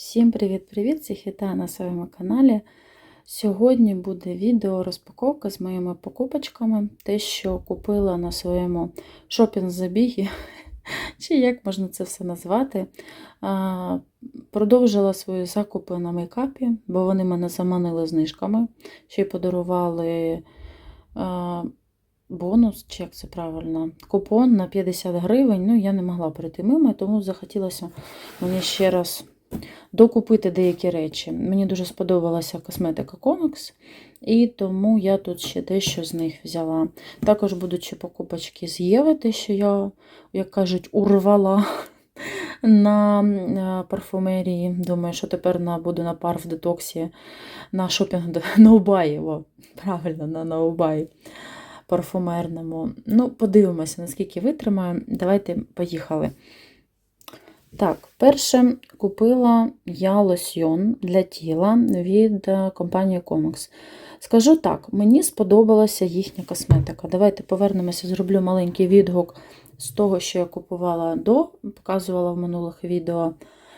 Всім привіт-привіт! Всіх вітаю на своєму каналі. Сьогодні буде відео розпаковка з моїми покупочками. Те, що купила на своєму шопінг-забігі, чи як можна це все назвати. Продовжила свої закупи на мейкапі, бо вони мене заманили знижками. Ще й подарували бонус, чи як це правильно, купон на 50 гривень. Ну, я не могла пройти мимо, тому захотілося мені ще раз докупити деякі речі. Мені дуже сподобалася косметика Comex, і тому я тут ще дещо з них взяла. Також будуть ще покупочки з Єви, те, що я, як кажуть, урвала на парфумерії. Думаю, що тепер на, буду на пар в детоксі на шопінг Ноубаї. Правильно, на Ноубаї парфумерному. Ну, подивимося, наскільки витримаю. Давайте поїхали. Так, перше купила я лосьйон для тіла від е, компанії Comex. Скажу так, мені сподобалася їхня косметика. Давайте повернемося, зроблю маленький відгук з того, що я купувала до, показувала в минулих відео.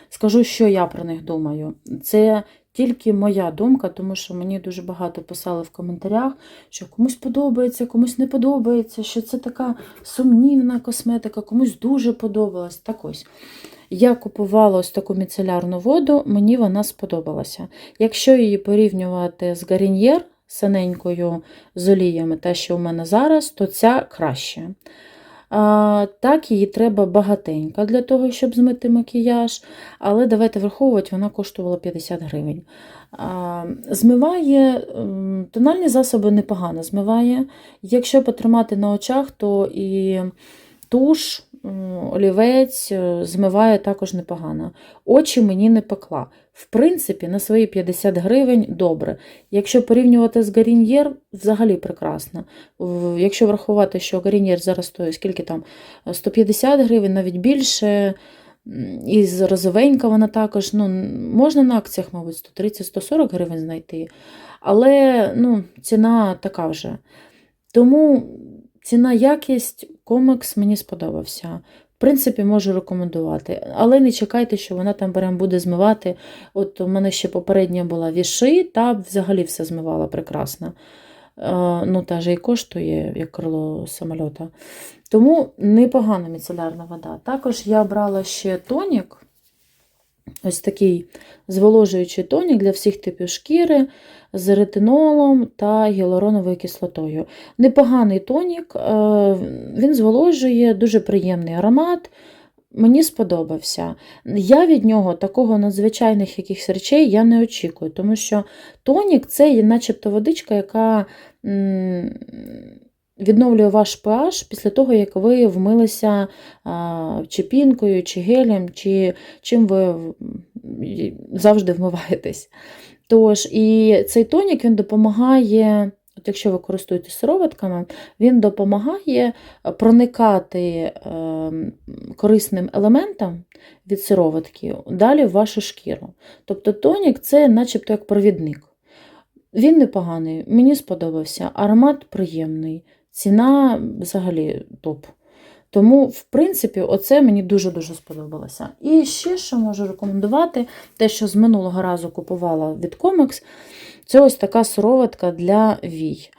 Скажу, що я про них думаю. Це тільки моя думка, тому що мені дуже багато писали в коментарях, що комусь подобається, комусь не подобається, що це така сумнівна косметика, комусь дуже подобалась. Так ось. Я купувала ось таку міцелярну воду, мені вона сподобалася. Якщо її порівнювати з Гаріньєр синенькою з оліями, та що у мене зараз, то ця краще. Так, її треба багатенько для того, щоб змити макіяж. Але давайте враховувати, вона коштувала 50 гривень. Змиває тональні засоби непогано змиває. Якщо потримати на очах, то і туш олівець е, змиває також непогано. Очі мені не пекла. В принципі, на свої 50 гривень добре. Якщо порівнювати з Гаріньєр, взагалі прекрасно. Якщо врахувати, що Гаріньєр зараз стоїть скільки там 150 гривень, навіть більше. І розовенька вона також, ну, можна на акціях, мабуть, 130-140 гривень знайти. Але ну, ціна така вже. Тому ціна якість комікс мені сподобався. В принципі, можу рекомендувати. Але не чекайте, що вона там прям буде змивати. От у мене ще попередня була віши, та взагалі все змивала прекрасно. Е, ну, та же і коштує, як крило самольота. Тому непогана міцелярна вода. Також я брала ще тонік. Ось такий зволожуючий тонік для всіх типів шкіри з ретинолом та гіалуроновою кислотою. Непоганий тонік, е, він зволожує, дуже приємний аромат. Мені сподобався. Я від нього такого надзвичайних якихось речей я не очікую, тому що тонік це начебто водичка, яка відновлює ваш pH після того, як ви вмилися чи пінкою, чи гелем, чи чим ви завжди вмиваєтесь. Тож, і цей тонік він допомагає, от якщо ви користуєтесь сироватками, він допомагає проникати ем, корисним елементам від сироватки далі в вашу шкіру. Тобто тонік це начебто як провідник. Він непоганий, мені сподобався, аромат приємний, ціна взагалі топ. Тому, в принципі, оце мені дуже-дуже сподобалося. І ще що можу рекомендувати, те, що з минулого разу купувала від Comex, це ось така сироватка для вій.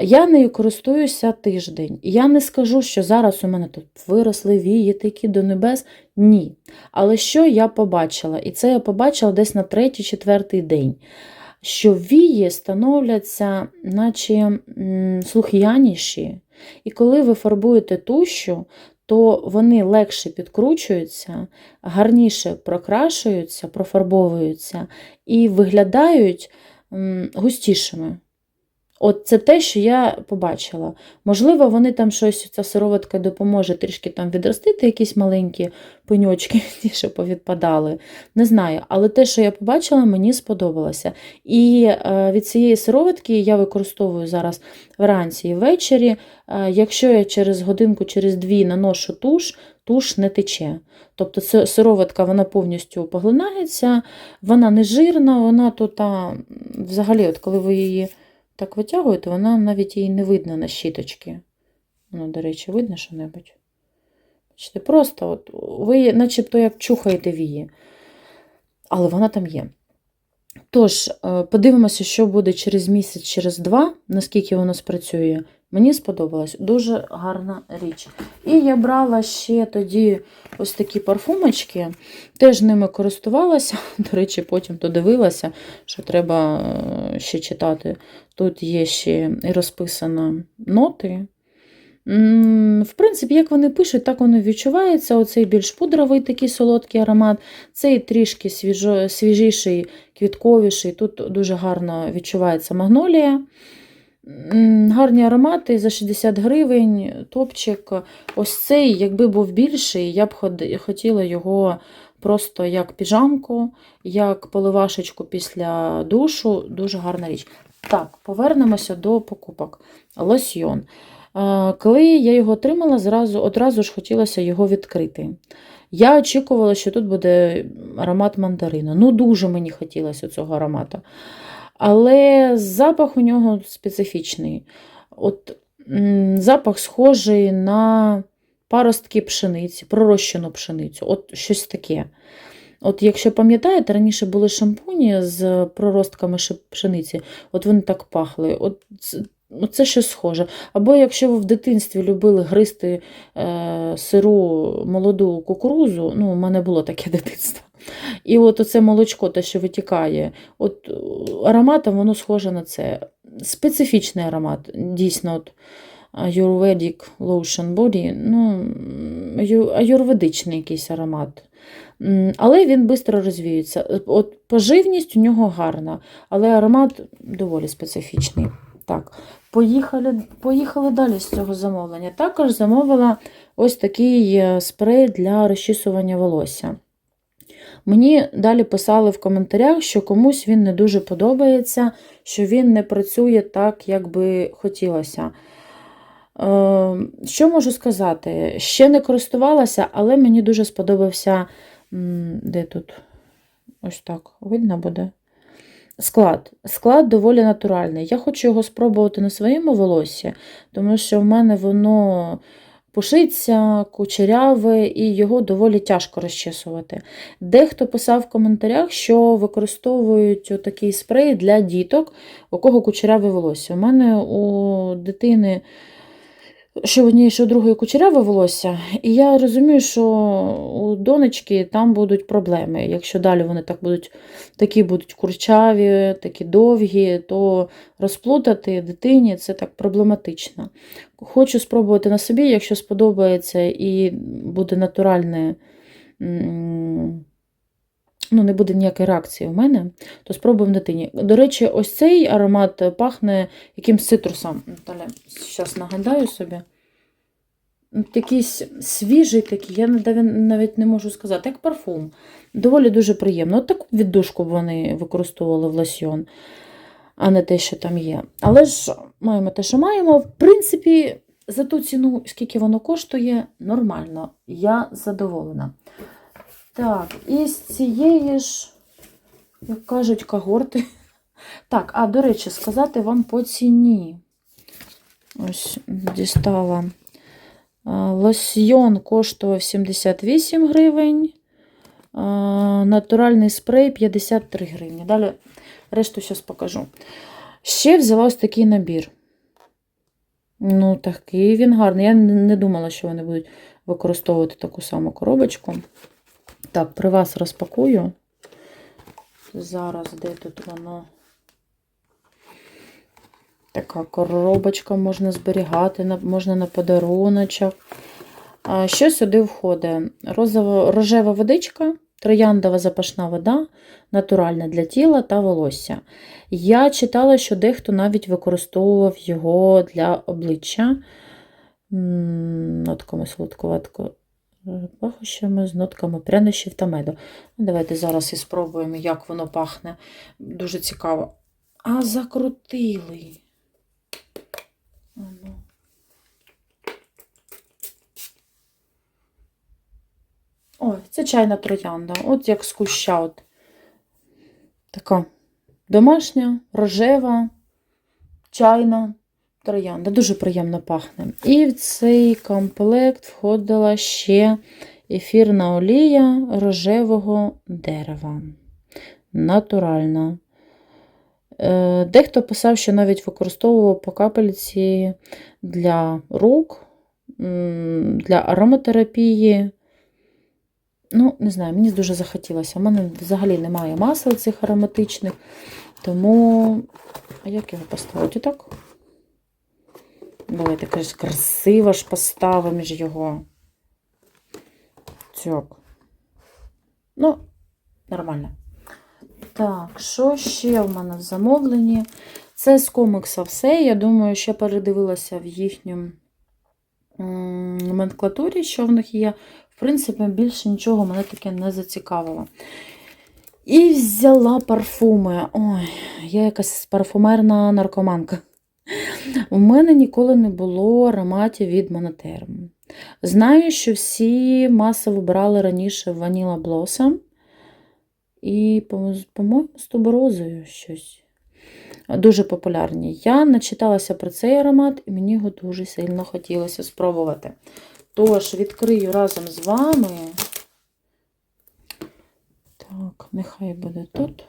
Я нею користуюся тиждень. Я не скажу, що зараз у мене тут виросли вії, такі до небес. Ні. Але що я побачила? І це я побачила десь на третій-четвертий день. Що вії становляться, наче слух'яніші, і коли ви фарбуєте тущу, то вони легше підкручуються, гарніше прокрашуються, профарбовуються і виглядають густішими. От це те, що я побачила. Можливо, вони там щось, ця сироватка допоможе трішки там відростити якісь маленькі пеньочки, ті, що повідпадали. Не знаю, але те, що я побачила, мені сподобалося. І е, від цієї сироватки я використовую зараз вранці і ввечері. Е, якщо я через годинку, через дві наношу туш, туш не тече. Тобто сироватка вона повністю поглинається, вона не жирна, вона тут, взагалі, от коли ви її так витягуєте, вона навіть її не видно на щіточки. Ну, до речі, видно що-небудь? Просто от ви начебто як чухаєте вії. але вона там є. Тож, е, подивимося, що буде через місяць, через два, наскільки воно спрацює. Мені сподобалось. Дуже гарна річ. І я брала ще тоді ось такі парфумочки, теж ними користувалася. До речі, потім додивилася, що треба е, ще читати. Тут є ще і розписано ноти. В принципі, як вони пишуть, так воно відчувається. Оцей більш пудровий такий солодкий аромат, цей трішки свіжо, свіжіший, квітковіший. Тут дуже гарно відчувається магнолія. Гарні аромати за 60 гривень, топчик. Ось цей, якби був більший, я б хотіла його просто як піжамку, як поливашечку після душу. Дуже гарна річ. Так, повернемося до покупок. Лосьйон. Е, Коли я його отримала, зразу, одразу ж хотілося його відкрити. Я очікувала, що тут буде аромат мандарину. Ну, дуже мені хотілося цього аромату. Але запах у нього специфічний. От, запах схожий на паростки пшениці, пророщену пшеницю. От щось таке. От якщо пам'ятаєте, раніше були шампуні з проростками пшениці, от вони так пахли. От ну, це щось схоже. Або якщо ви в дитинстві любили гризти е, сиру молоду кукурузу, ну, у мене було таке дитинство. І от оце молочко, те, що витікає, от е, ароматом воно схоже на це. Специфічний аромат, дійсно, от Ayurvedic Lotion Body, ну, аюрведичний якийсь аромат. Але він швидко розвіюється. От поживність у нього гарна, але аромат доволі специфічний. Так, поїхали, поїхали далі з цього замовлення. Також замовила ось такий е, спрей для розчісування волосся. Мені далі писали в коментарях, що комусь він не дуже подобається, що він не працює так, як би хотілося. Е, Що можу сказати? Ще не користувалася, але мені дуже сподобався. Де тут? Ось так, видно буде. Склад. Склад доволі натуральний. Я хочу його спробувати на своєму волоссі, тому що в мене воно пушиться, кучеряве, і його доволі тяжко розчесувати. Дехто писав в коментарях, що використовують такий спрей для діток, у кого кучеряве волосся. У мене у дитини що в однієї, що у другої кучеряве волосся, і я розумію, що у донечки там будуть проблеми. Якщо далі вони так будуть, такі будуть курчаві, такі довгі, то розплутати дитині це так проблематично. Хочу спробувати на собі, якщо сподобається і буде натуральне. Ну, не буде ніякої реакції в мене, то спробуємо дитині. До речі, ось цей аромат пахне якимсь цитрусом. Наталя, зараз нагадаю собі. Якийсь свіжий такий, я навіть не можу сказати, як парфум. Доволі дуже приємно. От таку віддушку б вони використовували в лосьйон, а не те, що там є. Але ж маємо те, що маємо. В принципі, за ту ціну, скільки воно коштує, нормально. Я задоволена. Так, і з цієї ж, як кажуть, когорти. Так, а, до речі, сказати вам по ціні. Ось дістала. Лосьйон коштував 78 гривень. Натуральний спрей 53 гривні. Далі решту зараз покажу. Ще взяла ось такий набір. Ну, такий він гарний. Я не думала, що вони будуть використовувати таку саму коробочку. Так, при вас розпакую. Зараз, де тут воно? Така коробочка можна зберігати, можна на подаруночок. Що сюди входить? Розова, рожева водичка, трояндова запашна вода, натуральна для тіла та волосся. Я читала, що дехто навіть використовував його для обличчя. М, Нотками солодковатко пахощами з нотками прянощів та меду. Ну, Давайте зараз і спробуємо, як воно пахне. Дуже цікаво. А закрутили. Ану. Ой, це чайна троянда. От як з куща. От. Така домашня, рожева, чайна троянда. Дуже приємно пахне. І в цей комплект входила ще ефірна олія рожевого дерева. натуральна. Е, Дехто писав, що навіть використовував по капельці для рук, для ароматерапії. Ну, не знаю, мені дуже захотілося. У мене взагалі немає масел цих ароматичних, тому. А як його поставити? Так? Якось красиво ж поставимо ж його. Так. Ну, нормально. Так, що ще в мене в замовленні? Це з комікса все. Я думаю, ще передивилася в їхньому номенклатурі, що в них є. В принципі, більше нічого мене таке не зацікавило. І взяла парфуми. Ой, я якась парфумерна наркоманка. У мене ніколи не було ароматів від Монотерм. Знаю, що всі масово брали раніше Vanilla Blossom. І, по- по-моєму, з туберозою щось. Дуже популярні. Я начиталася про цей аромат, і мені його дуже сильно хотілося спробувати. Тож, відкрию разом з вами. Так, нехай буде тут.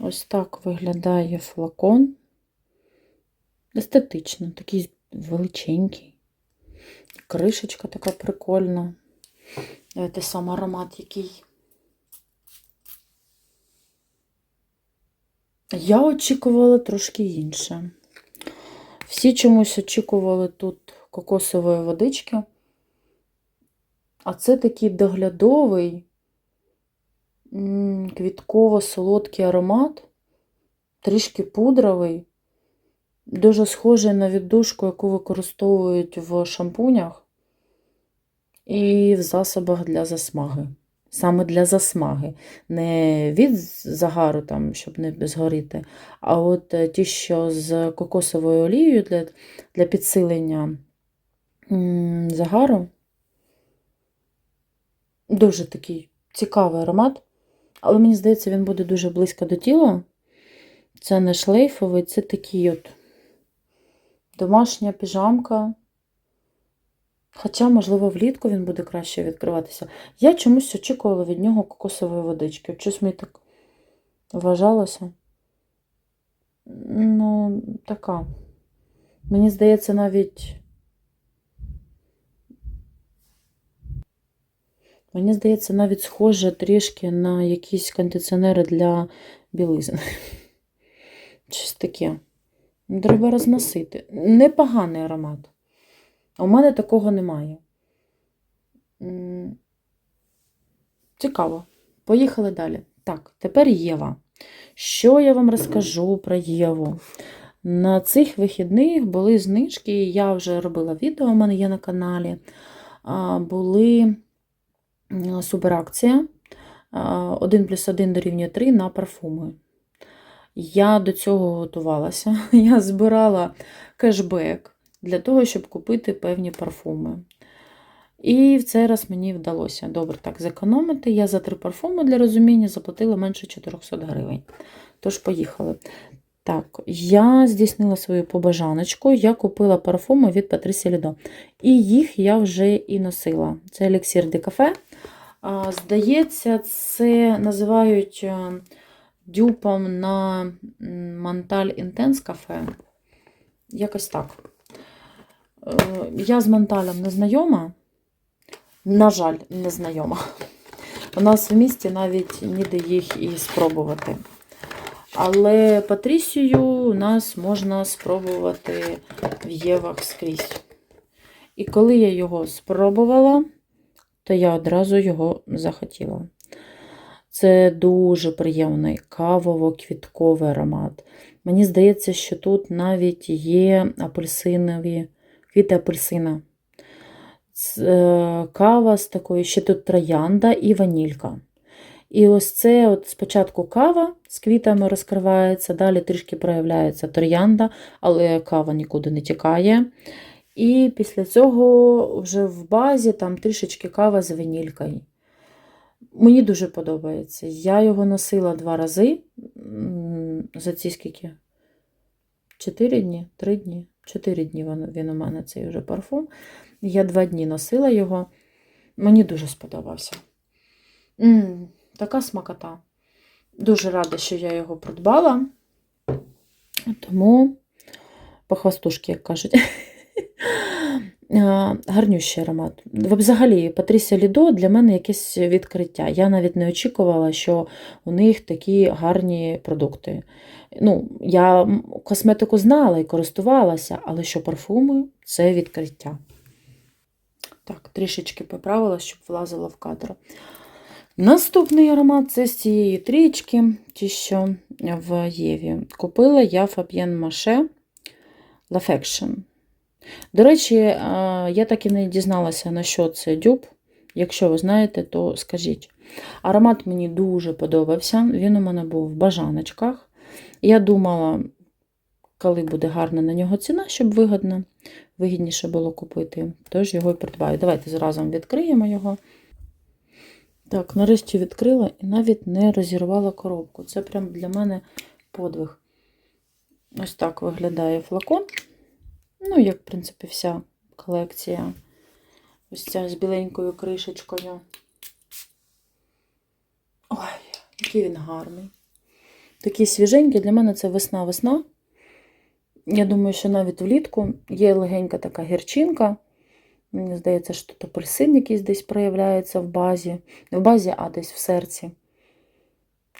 Ось так виглядає флакон. Естетично, такий величенький. Кришечка така прикольна. Давайте сам аромат який. Я очікувала трошки інше. Всі чомусь очікували тут кокосової водички. А це такий доглядовий, квітково-солодкий аромат, трішки пудровий, дуже схожий на віддушку, яку використовують в шампунях і в засобах для засмаги. Саме для засмаги. Не від загару, там, щоб не згоріти, а от е, ті, що з кокосовою олією для, для підсилення загару. Дуже такий цікавий аромат. Але мені здається, він буде дуже близько до тіла. Це не шлейфовий, це такий от домашня піжамка. Хоча, можливо, влітку він буде краще відкриватися. Я чомусь очікувала від нього кокосової водички. Щось мені так вважалося. Ну, така. Мені здається, навіть. Мені здається, навіть схоже трішки на якісь кондиціонери для білизни. Щось таке. Треба розносити. Непоганий аромат. У мене такого немає. Цікаво. Поїхали далі. Так, тепер Єва. Що я вам розкажу про Єву? На цих вихідних були знижки, я вже робила відео, у мене є на каналі. Були суперакція 1 плюс 1 дорівнює 3 на парфуми. Я до цього готувалася. Я збирала кешбек для того, щоб купити певні парфуми. І в цей раз мені вдалося добре так зекономити. Я за три парфуми для розуміння заплатила менше 400 гривень. Тож, поїхали. Так, я здійснила свою побажаночку. Я купила парфуми від Patricia Lido. І їх я вже і носила. Це еліксір де кафе. Здається, це називають е, дюпом на Монталь Intense кафе. Якось так. Е, Я з Монталем не знайома. На жаль, не знайома. У нас в місті навіть ніде їх і спробувати. Але Патрісію у нас можна спробувати в Євах скрізь. І коли я його спробувала, то я одразу його захотіла. Це дуже приємний кавово-квітковий аромат. Мені здається, що тут навіть є апельсинові, квіти апельсина. Це кава з такою, ще тут троянда і ванілька. І ось це от спочатку кава з квітами розкривається, далі трішки проявляється троянда, але кава нікуди не тікає. І після цього вже в базі там трішечки кава з ванількою. Мені дуже подобається. Я його носила два рази за ці скільки? Чотири дні? Три дні? Чотири дні він, у мене цей вже парфум. Я два дні носила його. Мені дуже сподобався. М, така смакота. Дуже рада, що я його придбала. Тому похвастушки, як кажуть. А, Гарнющий аромат. Взагалі, Патрісія Лідо для мене якесь відкриття. Я навіть не очікувала, що у них такі гарні продукти. Ну, Я косметику знала і користувалася, але що парфуми це відкриття. Так, трішечки поправила, щоб влазила в кадр. Наступний аромат це з цієї трічки, ті, що в Єві. Купила я Fabienne Mache L'Affection. До речі, е, я так і не дізналася, на що це дюб. Якщо ви знаєте, то скажіть. Аромат мені дуже подобався. Він у мене був в бажаночках. Я думала, коли буде гарна на нього ціна, щоб вигідно, вигідніше було купити. Тож його і придбаю. Давайте зразу відкриємо його. Так, нарешті відкрила і навіть не розірвала коробку. Це прям для мене подвиг. Ось так виглядає флакон. Ну, як, в принципі, вся колекція. Ось ця з біленькою кришечкою. Ой, який він гарний. Такий свіженький. Для мене це весна-весна. Я думаю, що навіть влітку є легенька така гірчинка. Мені здається, що тут апельсин якийсь десь проявляється в базі. Не в базі, а десь в серці.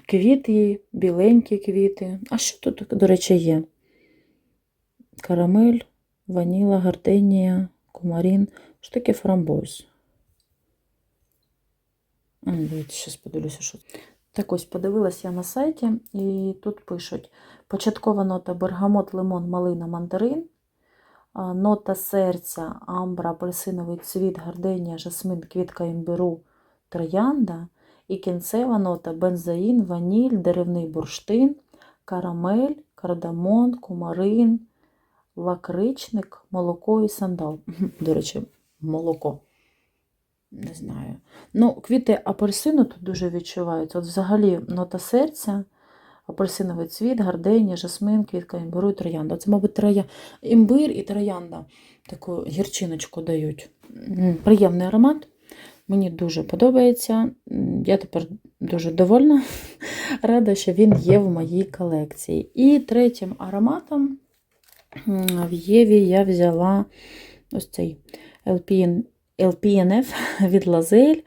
Квіти, біленькі квіти. А що тут, до речі, є? Карамель, ваніла, гарденія, кумарін. Що таке фрамбоз? Ну, зараз подивлюся, що. Так ось подивилася я на сайті, і тут пишуть: початкова нота бергамот, лимон, малина, мандарин. Нота серця, амбра, апельсиновий цвіт, гарденія, жасмин, квітка імбиру, троянда. І кінцева нота бензоїн, ваніль, деревний бурштин, карамель, кардамон, кумарин, лакричник, молоко і сандал. До речі, молоко. Не знаю. Ну, квіти апельсину тут дуже відчуваються. От взагалі нота серця, апельсиновий цвіт, гарденія, жасмин, квітка імбиру і троянда. Це, мабуть, троя... імбир і троянда таку гірчиночку дають. Приємний аромат. Мені дуже подобається. Я тепер дуже довольна, рада, що він є в моїй колекції. І третім ароматом в Єві я взяла ось цей LPN, LPNF від Лазель.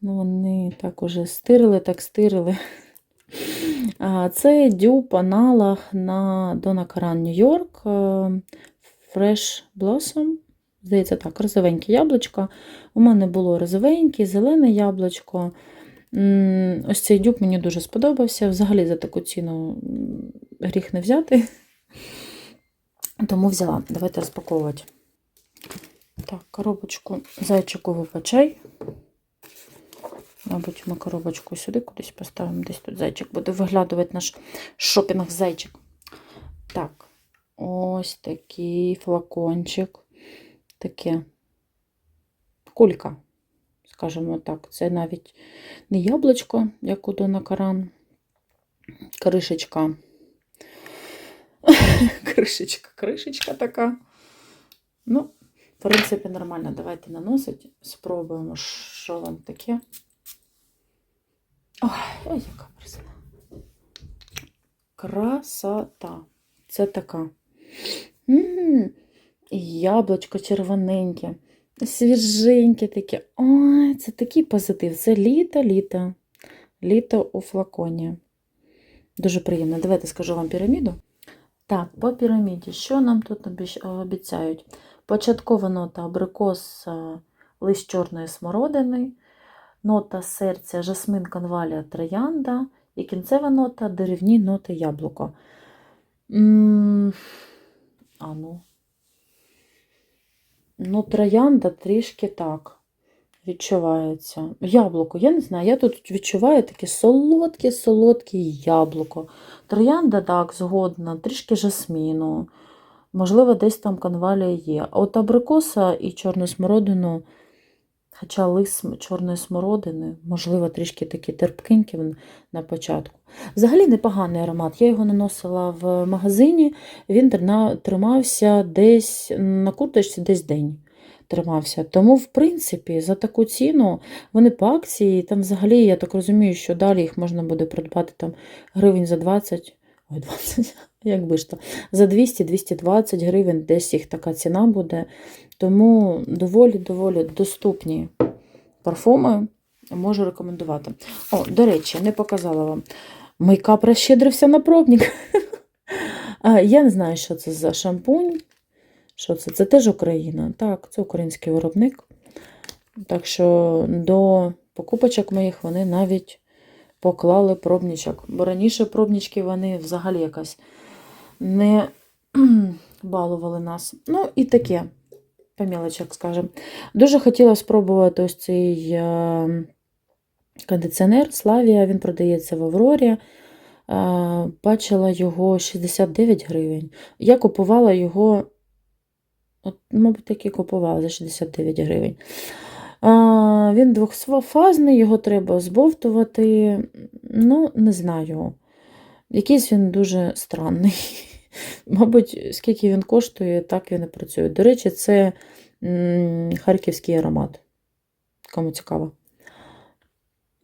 Ну, вони так уже стирили, так стирили. Це дюб аналог на New York е, Fresh Blossom. Здається, так, розовеньке яблучко. У мене було розовеньке, зелене яблучко. Ось цей дюб мені дуже сподобався. Взагалі за таку ціну гріх не взяти. Тому взяла. Давайте розпаковувати. Так, коробочку зайчику вибачай. Мабуть, ми коробочку сюди кудись поставимо. Десь тут зайчик буде виглядувати наш шопінг зайчик. Так, ось такий флакончик. Таке кулька, скажімо так. Це навіть не яблучко, як у Дона Каран. Кришечка. Кришечка, кришечка така. Ну, в принципі, нормально. Давайте наносить. Спробуємо, що вам таке. Ой, ой, яка красота. Красота. Це така. М, Яблучко червоненьке, свіженьке таке. Ой, це такий позитив. Це літо, літо. Літо у флаконі. Дуже приємно. Давайте скажу вам піраміду. Так, по піраміді, що нам тут обіцяють? Початкова нота абрикос, е, лист чорної смородини, нота серця, жасмин, конвалія, троянда і кінцева нота деревні ноти яблуко. М, А ну. Ну, троянда трішки так відчувається. Яблуко, я не знаю, я тут відчуваю таке солодке-солодке яблуко. Троянда, так, згодна, трішки жасміну. Можливо, десь там конвалія є. От абрикоса і чорну смородину, хоча лис чорної смородини, можливо, трішки такі терпкенькі він на початку. Взагалі непоганий аромат. Я його наносила в магазині, він тримався десь на курточці десь день. Тримався. Тому, в принципі, за таку ціну вони по акції, там взагалі, я так розумію, що далі їх можна буде придбати там гривень за 20, ой, 20, як би ж то, за 200-220 гривень, десь їх така ціна буде. Тому доволі-доволі доступні парфуми можу рекомендувати. О, до речі, не показала вам. Мейкап розщедрився на пробник. Я не знаю, що це за шампунь. Що це? Це теж Україна. Так, це український виробник. Так що до покупочок моїх вони навіть поклали пробничок. Бо раніше пробнички вони взагалі якась не балували нас. Ну, і таке, по мелочах, скажемо. Дуже хотіла спробувати ось цей е, кондиціонер Славія, він продається в Аврорі. Е, Бачила його 69 гривень. Я купувала його, от, мабуть, так і купувала за 69 гривень. А, Він двохфазний, його треба збовтувати. Ну, не знаю. Якийсь він дуже странний. Мабуть, скільки він коштує, так він і працює. До речі, це харківський аромат. Кому цікаво.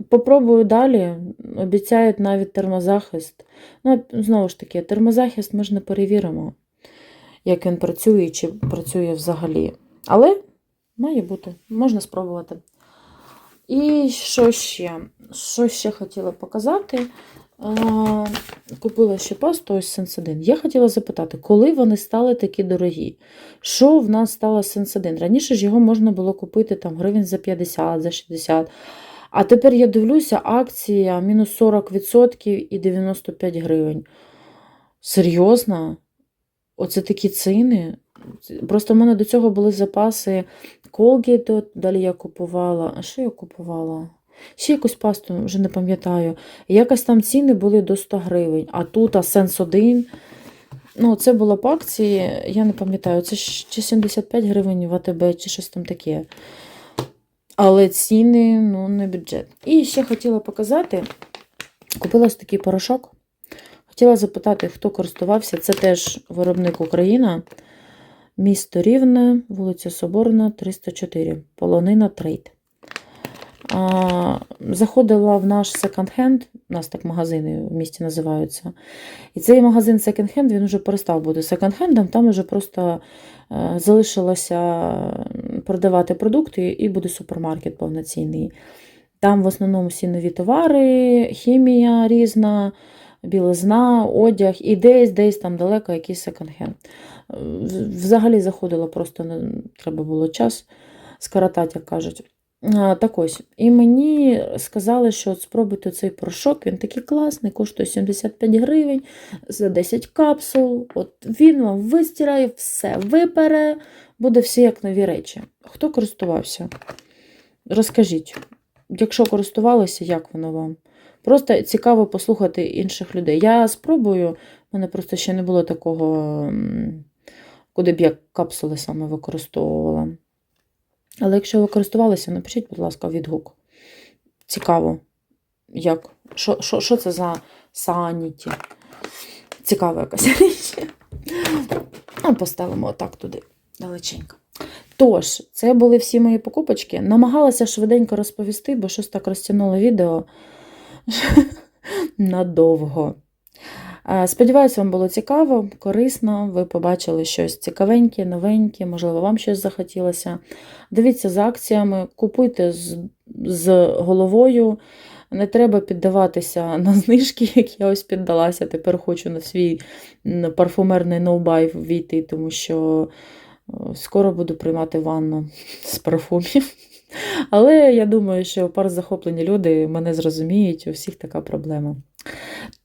Попробую далі. Обіцяють навіть термозахист. Ну, знову ж таки, термозахист ми ж не перевіримо, як він працює чи працює взагалі. Але має бути, можна спробувати. І що ще? Що ще хотіла показати? Купила ще пасту ось Сенсадин. Я хотіла запитати, коли вони стали такі дорогі? Що в нас стало Сенсадин? Раніше ж його можна було купити там гривень за 50, за 60. А тепер я дивлюся, акція мінус 40% і 95 гривень. Серйозно? Оце такі ціни. Просто в мене до цього були запаси Colgate, далі я купувала. А що я купувала? Ще якусь пасту, вже не пам'ятаю. Якось там ціни були до 100 гривень. А тут а Сенс 1. Ну, це було по акції, я не пам'ятаю, це чи 75 гривень в АТБ, чи щось там таке. Але ціни, ну, не бюджет. І ще хотіла показати: купила такий порошок. Хотіла запитати, хто користувався. Це теж виробник Україна. Місто Рівне, вулиця Соборна, 304, полонина трейд. А, Заходила в наш секонд-хенд, у нас так магазини в місті називаються. І цей магазин секонд-хенд він вже перестав бути секонд-хендом, там вже просто е, залишилося продавати продукти і буде супермаркет повноцінний. Там в основному всі нові товари, хімія різна, білизна, одяг, і десь десь там далеко якийсь секонд-хенд. Взагалі заходила, просто не треба було час скоротати, як кажуть. Так ось. І мені сказали, що от спробуйте цей порошок, він такий класний, коштує 75 гривень за 10 капсул. От Він вам вистирає все, випере, буде все як нові речі. Хто користувався? Розкажіть, якщо користувалися, як воно вам? Просто цікаво послухати інших людей. Я спробую, в мене просто ще не було такого, куди б я капсули саме використовувала. Але якщо ви користувалися, напишіть, будь ласка, відгук. Цікаво, як? Що що, що це за саніті? Цікава якась річ. Поставимо отак туди далеченько. Тож, це були всі мої покупочки. Намагалася швиденько розповісти, бо щось так розтягнуло відео надовго. Сподіваюся, вам було цікаво, корисно. Ви побачили щось цікавеньке, новеньке, можливо, вам щось захотілося. Дивіться за акціями, купуйте з, з головою. Не треба піддаватися на знижки, як я ось піддалася. Тепер хочу на свій парфумерний ноубай війти, тому що скоро буду приймати ванну з парфумів. Але я думаю, що пар захоплені люди мене зрозуміють, у всіх така проблема.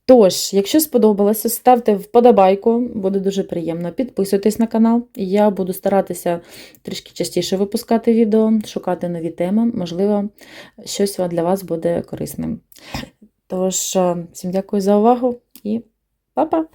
Тож, якщо сподобалося, ставте вподобайку, буде дуже приємно. Підписуйтесь на канал, я буду старатися трішки частіше випускати відео, шукати нові теми, можливо, щось для вас буде корисним. Тож, всім дякую за увагу і па-па!